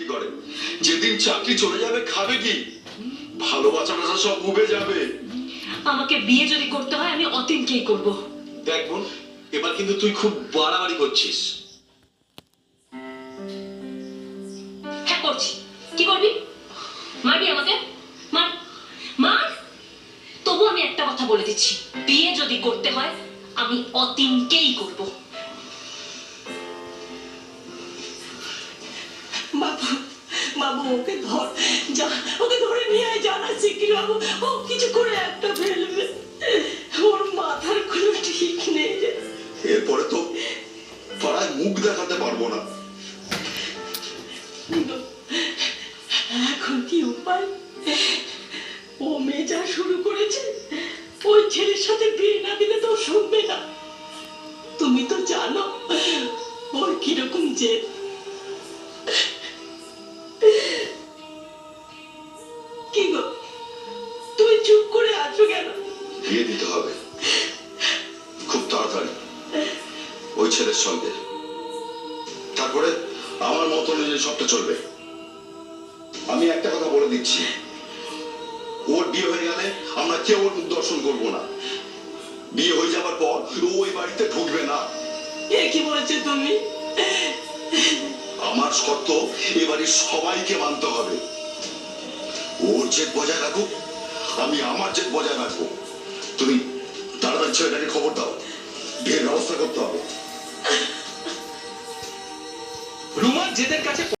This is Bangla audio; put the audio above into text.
কি করে। যেদিন চাকরি চলে যাবে খাবে কি? ভালোবাসাটা সব উবে যাবে। আমাকে বিয়ে যদি করতে হয় আমি অতীনকেই করব? দেখ বোন এবার কিন্তু তুই খুব বাড়াবাড়ি করছিস। হ্যাঁ করছি। কি করবি? মারবি আমাকে? মার। মার! তবু আমি একটা কথা বলে দিচ্ছি। বিয়ে যদি করতে হয় আমি অতীনকেই করব। বাবু বাবু ওকে ধর যা ওকে ধরে নিয়ে আয় জানা শিখির বাবু। ও কিছু করে একটা ফেলবে ওর মাথার কোনো ঠিক নেই এরপরে তো পাড়ায় মুখ দেখাতে পারব না। এখন কি উপায়? ও মেয়ে যা শুরু করেছে ওই ছেলের সাথে বিয়ে না দিলে তো শুনবে না। তুমি তো জানো ওর কীরকম জেদ। কি গো? তুমি চুপ করে আছো কেন? বিয়ে দিতে হবে। খুব তাড়াতাড়ি। ওই ছেলের সঙ্গে। তারপরে আমার মত অনুযায়ী সবটা চলবে। আমি একটা কথা বলে দিচ্ছি। ওর বিয়ে হয়ে গেলে আমরা কেউ ওর মুখ দর্শন করব না। বিয়ে হয়ে যাবার পর ও ওই বাড়িতে ঢুকবে না। এ কি বলছো তুমি? আমার শর্ত এ বাড়ির সবাইকে মানতে হবে। ওর জেদ বজায় রাখুক আমি আমার জেদ বজায় রাখব। তুমি তাড়াতাড়ি ছেলেটাকে খবর দাও, বিয়ের ব্যবস্থা করতে হবে। রুমার জেদের কাছে